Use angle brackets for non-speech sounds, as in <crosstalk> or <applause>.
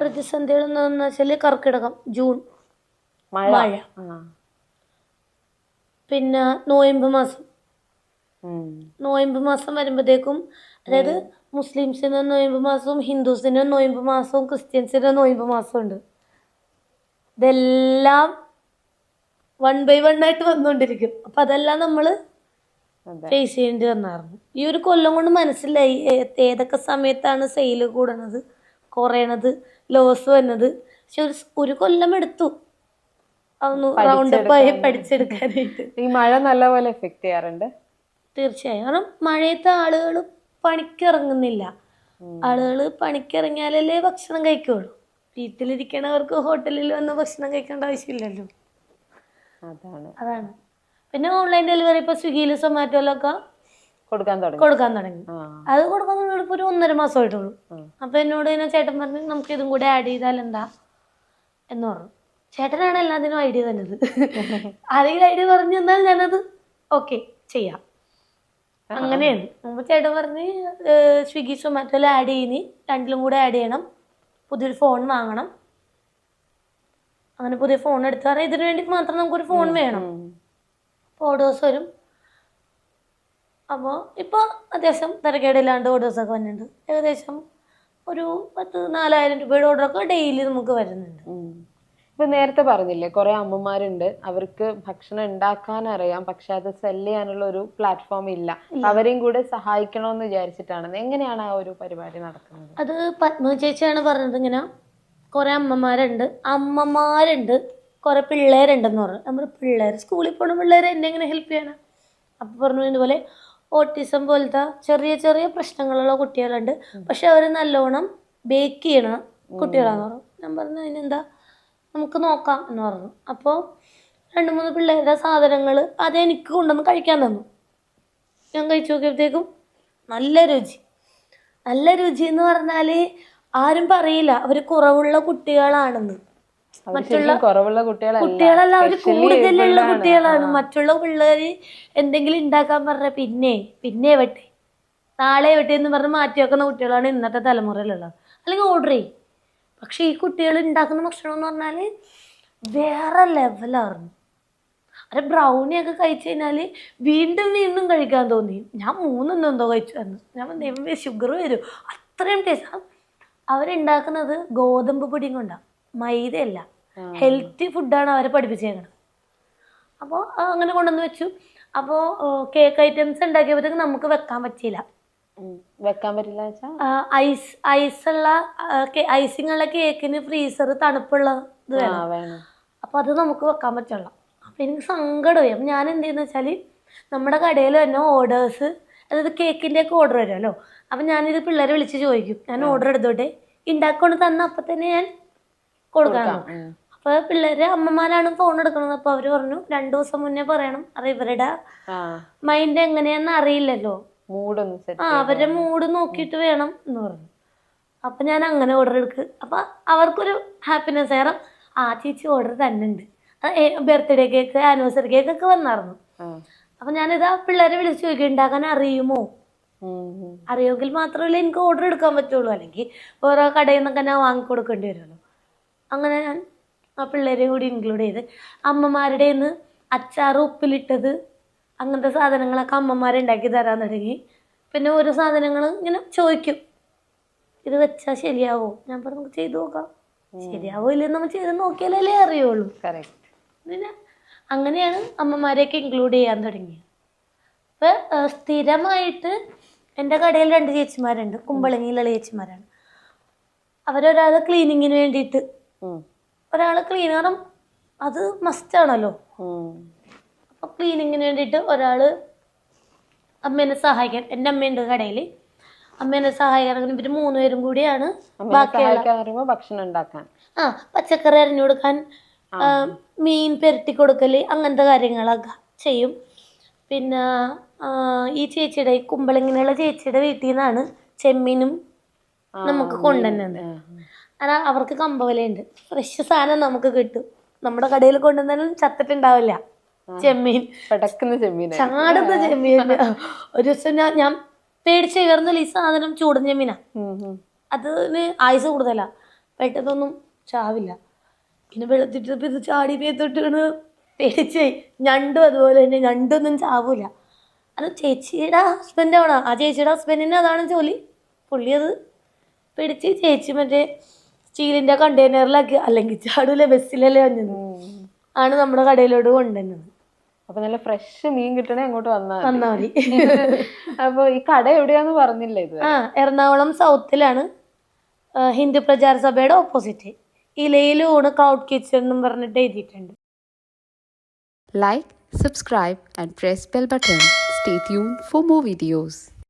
പ്രതിസന്ധികൾ വെച്ചാൽ കർക്കിടകം ജൂൺ മഴ. പിന്നെ നോയമ്പ് മാസം. നോയമ്പ് മാസം വരുമ്പോഴത്തേക്കും അതായത് മുസ്ലിംസിന് നോയമ്പ് മാസവും ഹിന്ദുസിന് നോയമ്പ് മാസവും ക്രിസ്ത്യൻസിന് നോയമ്പ് മാസവും ഉണ്ട് ഇതെല്ലാം വൺ ബൈ വൺ ആയിട്ട് വന്നുകൊണ്ടിരിക്കും അപ്പൊ അതെല്ലാം നമ്മൾ ഫേസ് ചെയ്യേണ്ടി വന്നായിരുന്നു ഈ ഒരു കൊല്ലം കൊണ്ട് മനസ്സിലായി ഏതൊക്കെ സമയത്താണ് സെയിൽ കൂടണത് കുറയണത് ലോസ് വന്നത്. പക്ഷെ ഒരു ഒരു കൊല്ലം എടുത്തു. അതൊന്ന് റൗണ്ട് അപ്പ് ആയി പഠിച്ചെടുക്കാനായിട്ട്. ഈ മഴ നല്ലപോലെ എഫക്ട് ചെയ്യാറുണ്ട്? തീർച്ചയായും. കാരണം മഴയത്ത് ആളുകൾ പണിക്കിറങ്ങുന്നില്ല. ആളുകൾ പണിക്കിറങ്ങിയാലല്ലേ ഭക്ഷണം കഴിക്കുള്ളൂ. വീട്ടിലിരിക്കണവർക്ക് ഹോട്ടലിൽ വന്ന് ഭക്ഷണം കഴിക്കേണ്ട ആവശ്യമില്ലല്ലോ. അതാണ്. അതാണ്. പിന്നെ ഓൺലൈൻ ഡെലിവറി ഇപ്പോൾ സ്വിഗ്ഗിയിൽ സൊമാറ്റോയിലൊക്കെ കൊടുക്കാൻ തുടങ്ങി. കൊടുക്കാൻ തുടങ്ങി. അത് കൊടുക്കാൻ തുടങ്ങിയിട്ട് ഒരു ഒന്നര മാസമായിട്ടുള്ളൂ. അപ്പൊ എന്നോട് ഇങ്ങനെ ചേട്ടൻ പറഞ്ഞു നമുക്ക് ഇതും കൂടെ ആഡ് ചെയ്താൽ എന്താ? എന്ന് പറഞ്ഞു. ചേട്ടനാണ് എല്ലാത്തിനും ഐഡിയ തന്നത്. <laughs> ആരെങ്കിലും ഐഡിയ പറഞ്ഞു തന്നാൽ ഞാനത് ഓക്കെ ചെയ്യാം. അങ്ങനെയാണ്. അപ്പൊ ചേട്ടൻ പറഞ്ഞ് സ്വിഗ്ഗി സൊമാറ്റോയിൽ ആഡ് ചെയ്യുന്നു രണ്ടിലും കൂടെ ആഡ് ചെയ്യണം. പുതിയൊരു ഫോൺ വാങ്ങണം. അങ്ങനെ പുതിയ ഫോൺ എടുത്തു കാരണം ഇതിനു വേണ്ടി മാത്രം നമുക്കൊരു ഫോൺ വേണം. അപ്പോൾ ഓർഡേഴ്സ് വരും. അപ്പോൾ ഇപ്പോൾ അത്യാവശ്യം തിരക്കേടില്ലാണ്ട് ഓർഡേഴ്സൊക്കെ വരുന്നുണ്ട് ഏകദേശം ഒരു പത്ത് നാലായിരം രൂപയുടെ ഓർഡറൊക്കെ ഡെയിലി നമുക്ക് വരുന്നുണ്ട്. ഇപ്പൊ നേരത്തെ പറഞ്ഞില്ലേ കുറെ അമ്മമാരുണ്ട്. അവർക്ക് ഭക്ഷണം ഉണ്ടാക്കാൻ അറിയാം പക്ഷെ അത് സെൽ ചെയ്യാനുള്ള ഒരു പ്ലാറ്റ്ഫോം ഇല്ല. അവരെയും കൂടെ സഹായിക്കണമെന്ന് വിചാരിച്ചിട്ടാണ്. എങ്ങനെയാണ് ആ ഒരു പരിപാടി നടക്കുന്നത്? അത് പത്മ ചേച്ചിയാണ് പറഞ്ഞത് ഇങ്ങനെ. കുറെ അമ്മമാരുണ്ട്. അമ്മമാരുണ്ട്. കുറെ പിള്ളേരുണ്ടെന്ന് പറഞ്ഞു. നമ്മൾ പിള്ളേർ സ്കൂളിൽ പോണ പിള്ളേരെ എന്നെ എങ്ങനെ ഹെൽപ്പ് ചെയ്യാനാ അപ്പൊ പറഞ്ഞു ഇതുപോലെ ഓട്ടിസം പോലത്തെ ചെറിയ ചെറിയ പ്രശ്നങ്ങളുള്ള കുട്ടികളുണ്ട്. പക്ഷെ അവർ നല്ലോണം ബേക്ക് ചെയ്യണ കുട്ടികളാന്ന് പറഞ്ഞു. ഞാൻ പറഞ്ഞു അതിനെന്താ? നമുക്ക് നോക്കാം എന്ന് പറഞ്ഞു. അപ്പോൾ രണ്ട് മൂന്ന് പിള്ളേരുടെ സാധനങ്ങൾ അത് എനിക്ക് കൊണ്ടുവന്ന് കഴിക്കാൻ തന്നു. ഞാൻ കഴിച്ചു നോക്കിയപ്പോഴത്തേക്കും നല്ല രുചി. നല്ല രുചി എന്ന് പറഞ്ഞാൽ ആരും പറയില്ല. അവർ കുറവുള്ള കുട്ടികളാണെന്ന്. ശരിക്കും കുറവുള്ള കുട്ടികളല്ല. അവർ കൂടുതലുള്ള കുട്ടികളാണ്. മറ്റുള്ള പിള്ളേര് എന്തെങ്കിലും ഉണ്ടാക്കാൻ പറഞ്ഞ പിന്നെ പിന്നെ വെട്ടെ. നാളെ വെട്ടെ എന്ന് പറഞ്ഞ് മാറ്റി വെക്കുന്ന കുട്ടികളാണ് ഇന്നത്തെ തലമുറയിലുള്ളത്. അല്ലെങ്കിൽ ഓർഡർ ചെയ്യും. പക്ഷെ ഈ കുട്ടികൾ ഉണ്ടാക്കുന്ന ഭക്ഷണം എന്ന് പറഞ്ഞാൽ വേറെ ലെവലായിരുന്നു അത് ബ്രൗണിയൊക്കെ കഴിച്ചു കഴിഞ്ഞാൽ വീണ്ടും വീണ്ടും കഴിക്കാൻ തോന്നി. ഞാൻ മൂന്നെണ്ണം എന്തോ കഴിച്ചു തന്നു ഞാൻ ദൈവമേ ഷുഗർ വരും. അത്രയും ടേസ്റ്റ് അവരുണ്ടാക്കുന്നത് ഗോതമ്പ് പൊടിയും കൊണ്ടാണ് മൈദയല്ല. ഹെൽത്തി ഫുഡാണ് അവരെ പഠിപ്പിച്ചേക്കണത് അപ്പോൾ അങ്ങനെ കൊണ്ടുവന്ന് വെച്ചു. അപ്പോൾ കേക്ക് ഐറ്റംസ് ഉണ്ടാക്കിയപ്പോഴത്തേക്ക് നമുക്ക് വെക്കാൻ പറ്റിയില്ല. വെക്കാൻ പറ്റില്ല ഐസ് ഐസുള്ള ഐസിങ് ഉള്ള കേക്കിന് ഫ്രീസർ തണുപ്പുള്ള ഇത് വേണം. അപ്പോൾ അത് നമുക്ക് വെക്കാൻ പറ്റുള്ള. അപ്പോൾ എനിക്ക് സങ്കടമായി. അപ്പൊ ഞാൻ എന്ത് ചെയ്യുന്ന വെച്ചാൽ നമ്മുടെ കടയിൽ തന്നെ ഓർഡേഴ്സ് അതായത് കേക്കിന്റെ ഒക്കെ ഓർഡർ വരുമല്ലോ. അപ്പം ഞാനിത് പിള്ളേരെ വിളിച്ച് ചോദിക്കും. ഞാൻ ഓർഡർ എടുത്തോട്ടെ? ഉണ്ടാക്കൊണ്ട് തന്ന അപ്പം തന്നെ ഞാൻ കൊടുക്കാൻ അപ്പൊ പിള്ളേര് അമ്മമാരാണ് ഫോൺ എടുക്കുന്നത്. അപ്പൊ അവർ പറഞ്ഞു രണ്ടു ദിവസം മുന്നേ പറയണം. അത് ഇവരുടെ മൈൻഡ് എങ്ങനെയാന്ന് അറിയില്ലല്ലോ. സെറ്റ് ആ അവരുടെ മൂഡ് നോക്കിയിട്ട് വേണം എന്ന് പറഞ്ഞു. അപ്പൊ ഞാൻ അങ്ങനെ ഓർഡർ എടുക്ക്. അപ്പൊ അവർക്കൊരു ഹാപ്പിനെസ് കാരണം ആ ചേച്ചി ഓർഡർ തന്നെ ഉണ്ട് ബർത്ത്ഡേ കേക്ക് ആനിവേഴ്സറി കേക്ക് ഒക്കെ വന്നായിരുന്നു അപ്പൊ ഞാനിത് ആ പിള്ളേരെ വിളിച്ച് ചോദിക്കുക ഉണ്ടാക്കാൻ അറിയുമോ. അറിയുമെങ്കിൽ മാത്രമല്ല എനിക്ക് ഓർഡർ എടുക്കാൻ പറ്റുള്ളൂ. അല്ലെങ്കിൽ ഓരോ കടയിൽ നിന്നൊക്കെ ഞാൻ വാങ്ങിക്കൊടുക്കേണ്ടി വരുമല്ലോ. അങ്ങനെ ഞാൻ ആ പിള്ളേരെ കൂടി ഇൻക്ലൂഡ് ചെയ്ത്. അമ്മമാരുടെ നിന്ന് അച്ചാറ് ഉപ്പിലിട്ടത് അങ്ങനത്തെ സാധനങ്ങളൊക്കെ അമ്മമാരുണ്ടാക്കി തരാൻ തുടങ്ങി. പിന്നെ ഓരോ സാധനങ്ങൾ ഇങ്ങനെ ചോദിക്കും. ഇത് വെച്ചാൽ ശരിയാവോ? ഞാൻ പറഞ്ഞു "നമുക്ക് ചെയ്തു നോക്കാം. ശരിയാവോ ഇല്ലെന്ന് നമ്മൾ ചെയ്ത് നോക്കിയാലല്ലേ അറിയുള്ളൂ. പിന്നെ അങ്ങനെയാണ് അമ്മമാരെയൊക്കെ ഇൻക്ലൂഡ് ചെയ്യാൻ തുടങ്ങിയത്. അപ്പോൾ സ്ഥിരമായിട്ട് എന്റെ കടയിൽ രണ്ട് ചേച്ചിമാരുണ്ട്. കുമ്പളങ്ങിയിലുള്ള ചേച്ചിമാരാണ്. അവരൊരാൾ ക്ലീനിങ്ങിന് വേണ്ടിയിട്ട്. ഒരാൾ ക്ലീനറും അത് മസ്റ്റ് ആണല്ലോ. അപ്പൊ ക്ലീനിങ്ങിന് വേണ്ടിയിട്ട് ഒരാൾ അമ്മേനെ സഹായിക്കാൻ എന്റെ അമ്മയുണ്ട് കടയിൽ അമ്മേനെ സഹായിക്കാൻ ഇവർ മൂന്നുപേരും കൂടിയാണ് ബാക്കിയുള്ള ഭക്ഷണം ഉണ്ടാക്കാൻ. ആ പച്ചക്കറി അരിഞ്ഞു കൊടുക്കാൻ മീൻ പെരട്ടി കൊടുക്കൽ അങ്ങനത്തെ കാര്യങ്ങളൊക്കെ ചെയ്യും. പിന്നെ ഈ ചേച്ചിയുടെ ഈ കുമ്പളങ്ങിനുള്ള ചേച്ചിയുടെ വീട്ടിൽ നിന്നാണ് ചെമ്മീനും നമുക്ക് കൊണ്ടുവന്നത് കാരണം അവർക്ക് കമ്പവലയുണ്ട് ഫ്രഷ് സാധനം നമുക്ക് കിട്ടും. നമ്മുടെ കടയിൽ കൊണ്ടുവന്നാലും ചത്തിട്ടുണ്ടാവില്ല. ചെമ്മീൻ. പടക്കുന്ന ചെമ്മീൻ ചാടുന്ന ചെമ്മീൻ. ഒരു ദിവസം ഞാൻ ഞാൻ പേടിച്ച് കയറുന്നില്ല ഈ സാധനം ചൂടൻ ചെമ്മീനാ. അതിന് ആയുസ് കൂടുതലാ. പെട്ടെന്നൊന്നും ചാവില്ല. പിന്നെ വെള്ളത്തിട്ട് ഇത് ചാടി മേത്തോട്ട് വീണ് പേടിച്ചേ ഞണ്ടും അതുപോലെ തന്നെ ഞണ്ടൊന്നും ചാവൂല. അത് ചേച്ചിയുടെ ഹസ്ബൻഡാണ് ആ ചേച്ചിയുടെ ഹസ്ബൻഡിന് അതാണ് ജോലി. പുള്ളി അത് പിടിച്ച് ചേച്ചി മറ്റേ സ്റ്റീലിന്റെ കണ്ടെയ്നറിലാക്കി. അല്ലെങ്കിൽ ചാടൂല ബസ്സിലല്ലേ വന്നത്. ആണ് നമ്മുടെ കടയിലോട്ട് കൊണ്ടുവന്നത്. അപ്പൊ നല്ല ഫ്രഷ് മീൻ കിട്ടണേ അങ്ങോട്ട് വന്നാൽ വന്നാ മതി. <laughs> അപ്പൊ ഈ കട എവിടെയാന്ന് പറഞ്ഞില്ല ഇത് ആ എറണാകുളം സൗത്തിലാണ് ഹിന്ദു പ്രചാര സഭയുടെ ഓപ്പോസിറ്റ് ഇലയിലൂണ് ക്രൗഡ് കിച്ചൺ എന്നും പറഞ്ഞിട്ട് എഴുതിയിട്ടുണ്ട്. Like subscribe and press bell button stay tune for more videos.